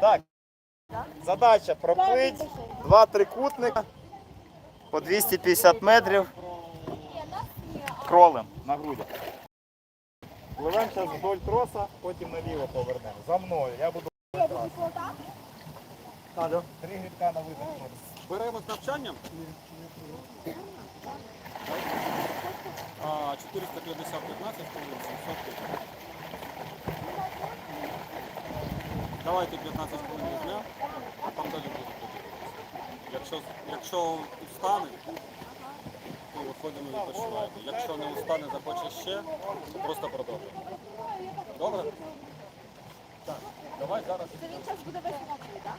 Так, задача проплить два трикутника по 250 метрів кролем на грудях. Пливемо зараз вдоль троса, потім наліво повернемо. За мною. Я буду три грибка на видах. Беремо з навчанням. А, 450 15 хвилин, 700. Давайте 15 хвилин візьмемо, а там далі буде подивитися. Якщо, якщо устане, то виходимо і відпочиваємо. Якщо не устане, захоче ще, то просто продовжуємо. Добре? Так, давай зараз. Це він час буде весь мокрий, так?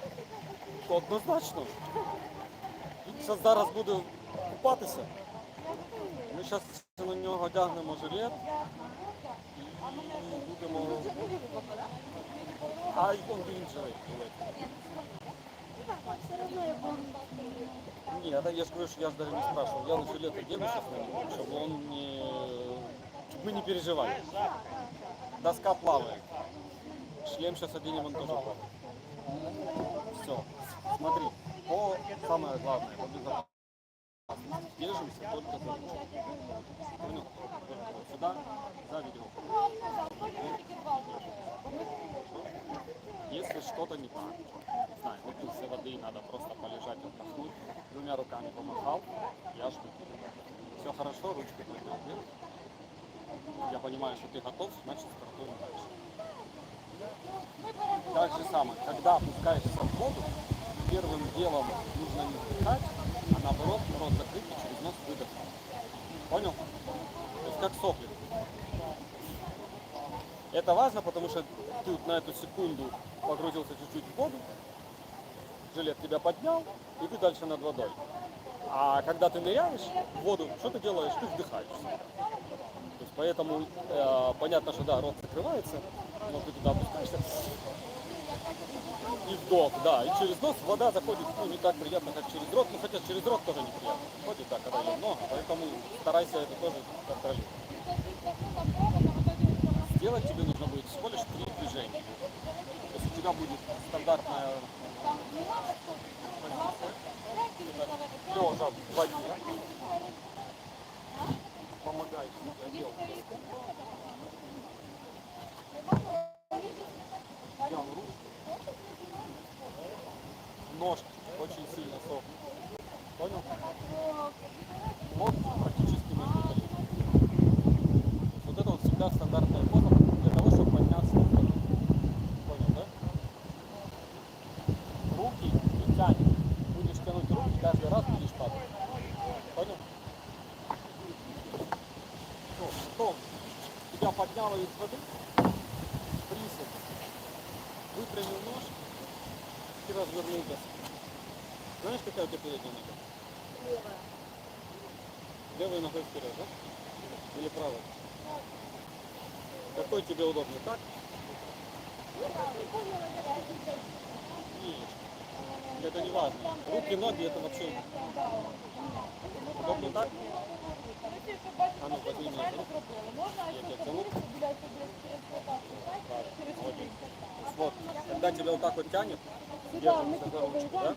Однозначно. Він зараз буде купатися. Ми зараз на нього одягнемо жилет і будемо. А й он він жилет. Все одно я буду. Ні, я, я ж говорю, что я же даже не спрашивал. Я на жилет одену сейчас на него, чтобы он не... чтобы мы не переживали. Доска плавает. Шлем сейчас оденем, он тоже плавает. Все. Смотри, по самое главное, по безопасности. Держимся только за? Только вот сюда, за веревку. Если что-то не так, не знаю, выпился воды, надо просто полежать, отдохнуть, двумя руками помахал, я жду. Все хорошо, ручку поднял вверх. Я понимаю, что ты готов, значит стартуем дальше. Так же самое, когда опускаешься в воду, первым делом нужно не вдыхать, наоборот рот закрыть и через нос выдохнуть. Понял? То есть как соплик. Это важно, потому что ты вот на эту секунду погрузился чуть-чуть в воду, жилет тебя поднял, и ты дальше над водой. А когда ты ныряешь в воду, что ты делаешь? Ты вдыхаешь. То есть поэтому э, понятно, что да, рот закрывается, но ты туда опускаешься. И вдох, да. И через нос вода заходит, ну, не так приятно, как через рот. Ну, хотя через рот тоже неприятно. Ходит, да, когда ее много. Поэтому старайся это тоже контролировать. Сделать тебе нужно будет всего лишь три движения. То есть у тебя будет стандартная лежа в воде. Помогай себе делать. Взял руку. Ножки очень сильно сохнут. Понял? Лоб практически между. Вот это вот всегда стандартная поза для того, чтобы подняться на. Понял, да? Руки не тянешь. Будешь тянуть руки, каждый раз будешь падать. Понял? Потом тебя подняло из воды, Знаешь, какая у тебя передняя нога? Левой ногой вперед, да? Или правой? Какой тебе удобно? Так? Видишь? Это не важно. Руки, ноги, это вообще... Удобно так? А ну, эту руку. Я тебя. Вот, когда тебя вот так вот тянет, держимся за ручку, да?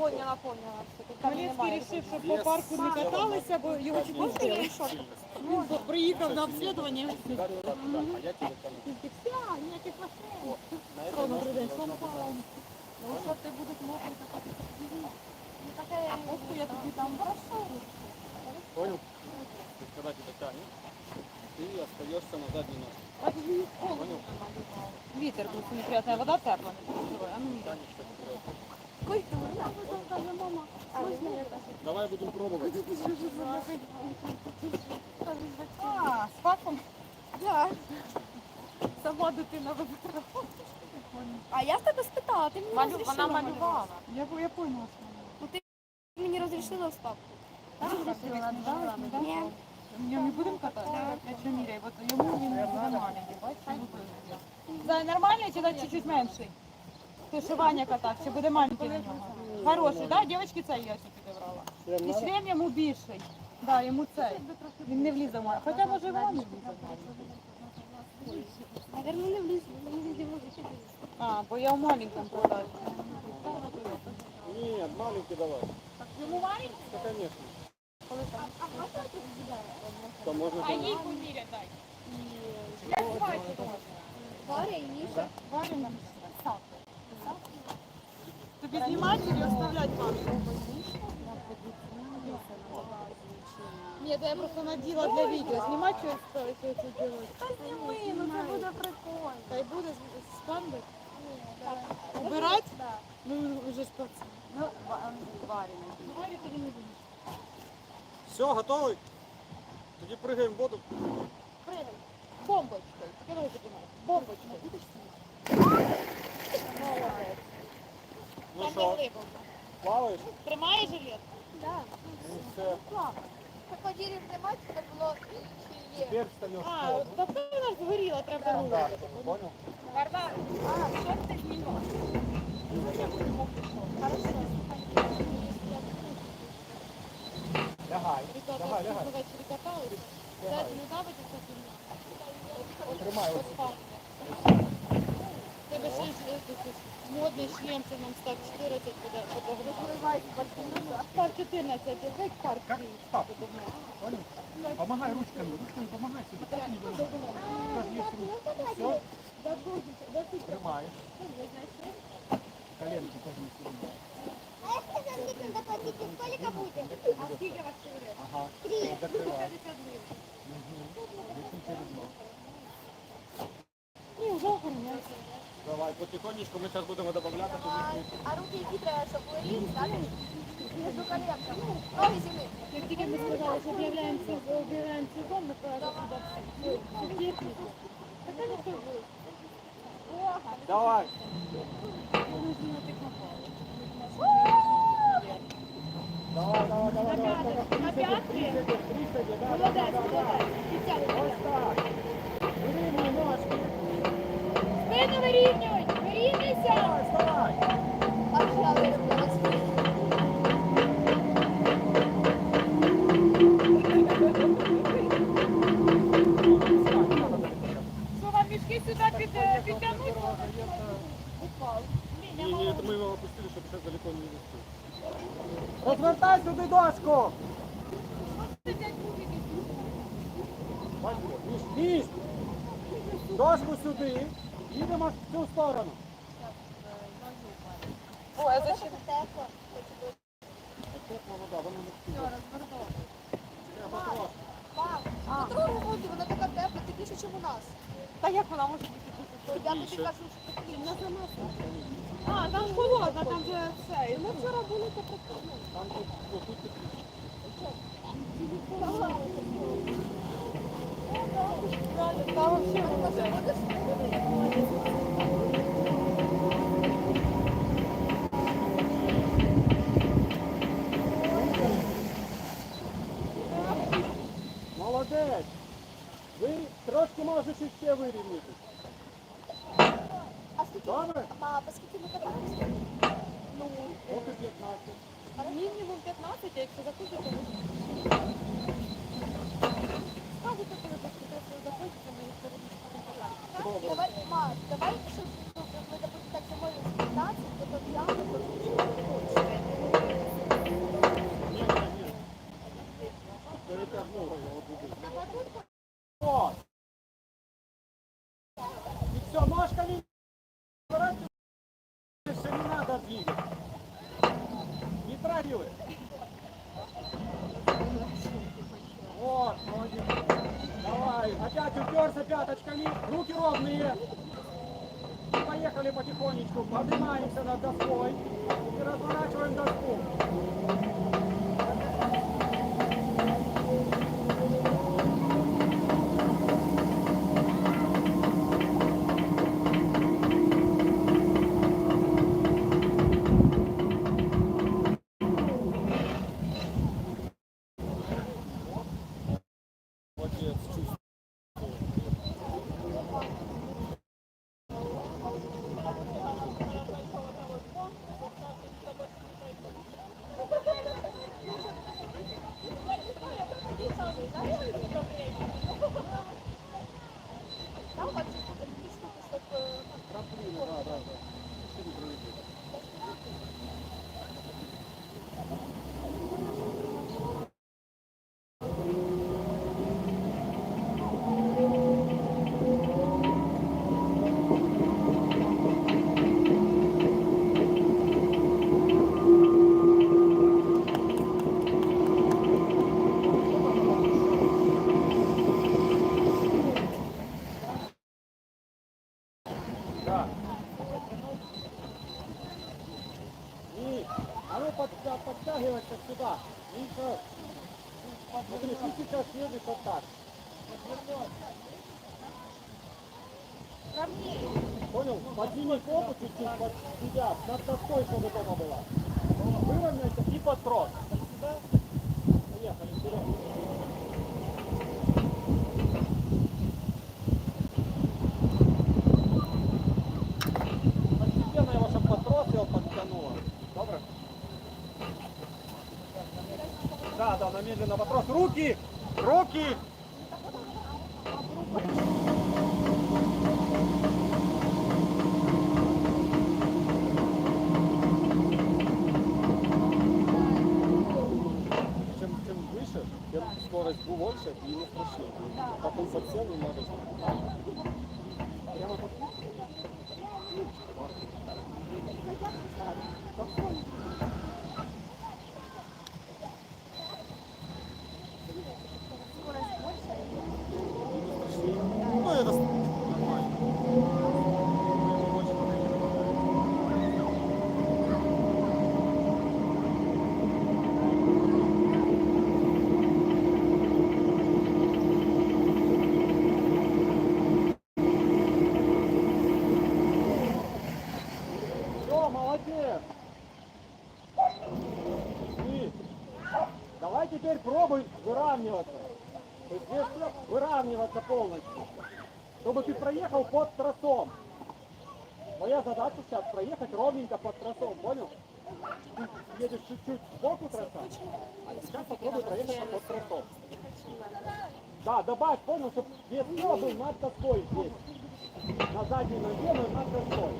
Поняла, поняла. Хмельницький рішив, щоб по парку не каталися, бо його чуть не збили. Він приїхав на обслідування. Ударил так, да, а я тебя тяну. Все, ніяких машин. Вот. На этой О, ножке добрий день, должно слава быть. Богу. Ну що ти будеш мокрий, так а просто я тобі там прошу. Понял? То есть, когда тебя тянет, ты остаешься на задней ножке. Так і холодно. Понял? Вітер тут неприятна, вода тепла. не переживай. А ну, Давай будем пробовать. А, з папом? Да. Сама дитина вибрала. А я в тебе спитала, ти мені розрішила. Вона малювала. Я, я поняла. Ти мені розрішила з папою. Ні. Ми не будемо кататися? Я що міряю, от йому він буде маленький, бачиш? За нормальний чи за чуть-чуть менший? Ти Ваня катав, чи буде маленький на нього? Хороший, так? Дівчатки цей я ще підібрала. І шлем йому більший. Да, йому цей. Він не влізе в мене. Хоча може не влізе. Наверное, не везде. А, бо я в маленькому продаю. Нет, маленький давай. Йому маленький? Да, конечно. А можна можно А їй поміряй дай. Я бачу. Варя і Міша. Варя нам Тобі знімати чи оставляти вам? Ні, то я просто наділа для відео. Знімати чи оставити це делать? Та зніми, ну це буде прикольно. Та й буде з- з камби? Да. Убирать? Да. Ну, вже ж пацан. Ну, Варя. Варя тоді не буде. Все, готовый? Тоді прыгаем в воду. Пригай. Бомбочкою. Давай піднімай. Бомбочкою. Молодець. Ну Там що, глибоко. плаваєш? Тримає жилет? Да. Ну все. Крокодилів немає, це було чи є. Теперь встаешь А, воду. та вона ж згоріла, треба було. Да, понял? Варвар, А, що ти знімала? хорошо. Лягай, Ребята, лягай, лягай. ввечері? Дайте не давайте цю фігню. Тримай ось. Тебе ще е, тут модний шлем, це нам став 14 буде. Став 14, як парк. Понял? Помогай ручками, ручками помогай себе. Так не есть ручка. Все, тримаешь. Коленки пожми сюда. А скільки вас чоловік? Ага. Закрывай. Мгм. Висни через нос. Ні, вже охороняється. Давай, потихонечку ми зараз будемо додавати туди. А руки які треба, щоб були рівні, так? Між коленками. Ноги зіми. Як тільки ми сказали, що об'являємо об'являємо сезон, ми правильно туди всю техніку. Так вони що буде? Давай. Давай, давай, давай, давай. давай. На п'ятки? Молодець, молодець. Підтягуй. Ось так. Вирівнюй ножки. Спину вирівнюй! Вирівнюйся! Давай, вставай. А я виробила свій. Ніж у нас. Та як вона може бути? Я тобі кажу, що тепліше. А, там холодно, там вже все. Ми вчора були так Там тут, тут, тут тепліше. Там вообще молодець. Молодець! Ви трошки можеш іще вирівняти. А скільки? Добре? Мама, по скільки ми катаємося? Ну, Поки 15. мінімум 15, а якщо закусити, то Скажете, коли захочете захочете, ми їх перейдемо. Давай, ма, давай, щоб ну, ми, допустим, так замовили 15, то то я, то Ні, ні, ні. Перетягнула його туди. Вот. И все, ножками Аккуратно. Еще не надо двигать. Не трогай. Вот, молодец. Давай, опять уперся пяточками, руки ровные. Поехали потихонечку, поднимаемся над доской и разворачиваем доску. Себя, над доской, чтобы дома была. Выровняйся и под трос. Поехали, вперед. Постепенно его, чтобы под трос. Добре? Да, да, на медленно под. Руки! Руки! 손을 맞아서 проехал под тросом. Моя задача сейчас проехать ровненько под тросом, понял? Ты едешь чуть-чуть сбоку троса, а сейчас попробуй проехать под тросом. Да, добавь, понял, чтобы вес был над доской здесь. На задней ноге, но над доской.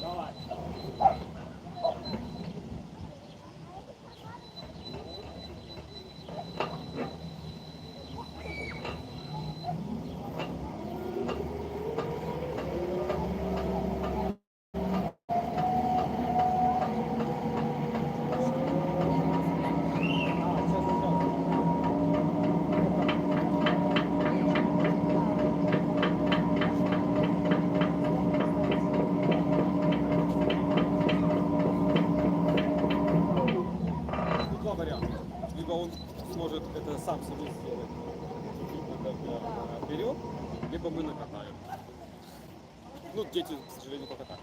Давай. Ну, дети, к сожалению, только так.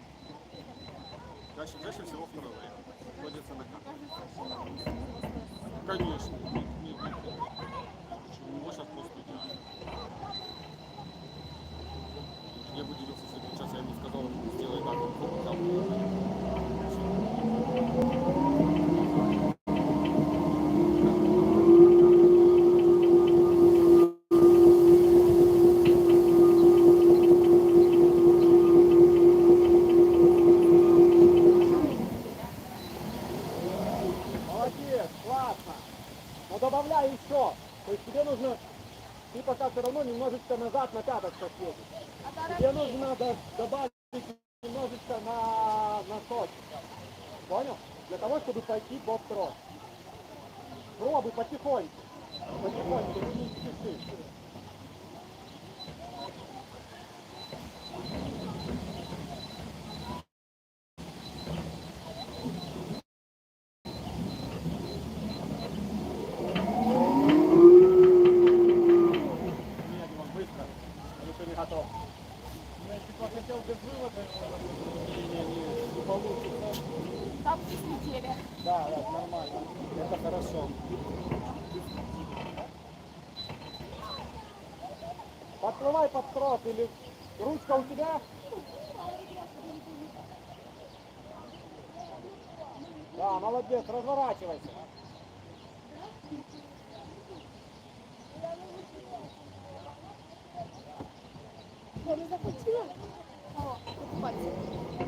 Понял? Для того, чтобы пойти под трос. Пробуй потихоньку. Потихоньку, не спеши. Подплывай под трос или ручка у тебя? Да, молодец, разворачивайся. Я не захотела. О.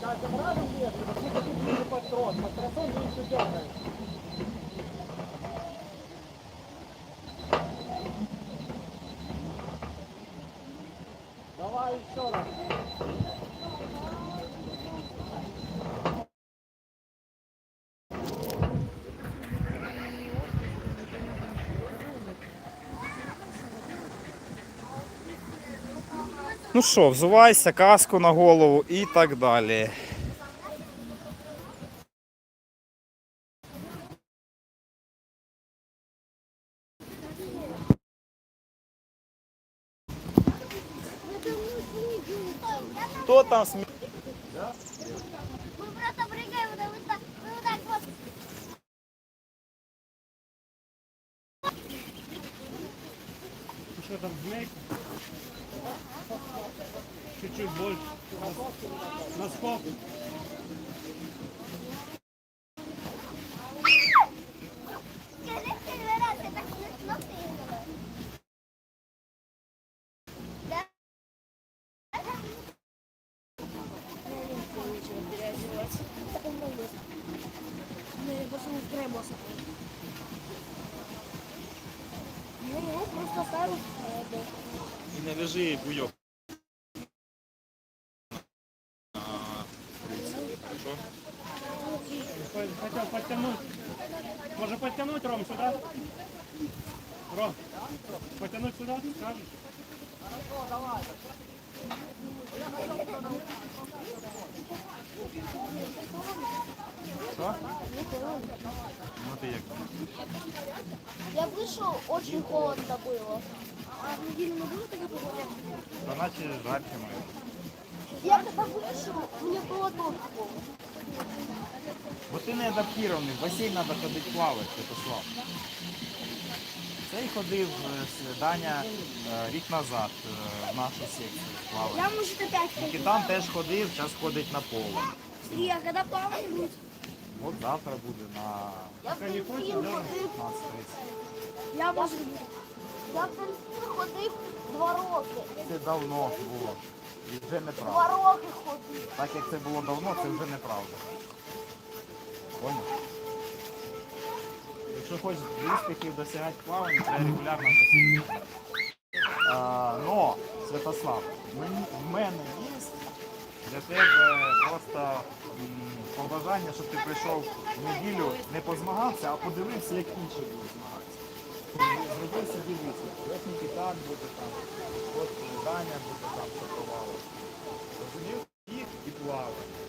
каждым разом нет, потому что тут патрон тросом меньше дергаешь. Ну що, взувайся, каску на голову і так далі. Хто там смі... Мы просто прыгаем, вот так, вот так, мы вот так вот. Еще там змейка. Чуть-чуть больше. На скок. Да? Ну, просто ставишь. І не лежи буйок. Хотел подтянуть. Может подтянуть, Ром, сюда? Ром, потянуть сюда, скажешь? Що? Ну ти як? Я вышел, очень холодно было. А в неделю не было такой погоды? Та наче жарко має. Я когда вышел, мне было тепло. Бо ти не адаптований, в басейн треба ходити плавати, Святослав. Цей ходив е, с- Даня е, рік назад е, в нашу секцію плавати. Я, может, опять пойду. Нікітан теж ходив, зараз ходить на поле. И а когда плавать будет? От завтра буде на Я в дельфин ходив. 15.30. Я може я в дельфін ходив два роки. Це давно було. І вже Два неправда. роки ходив. Так як це було давно, це вже неправда. Понял? Якщо хочеш успіхів досягати плавання, треба регулярно засідати. Но, Святослав, мені- в мене є для тебе просто м, побажання, щоб ти прийшов в неділю, не позмагався, а подивився, як інші будуть змагатися. Зроби собі висновок. Ось Нікітан буде там, от Даня буде там шокувало. Розумів? І плаває.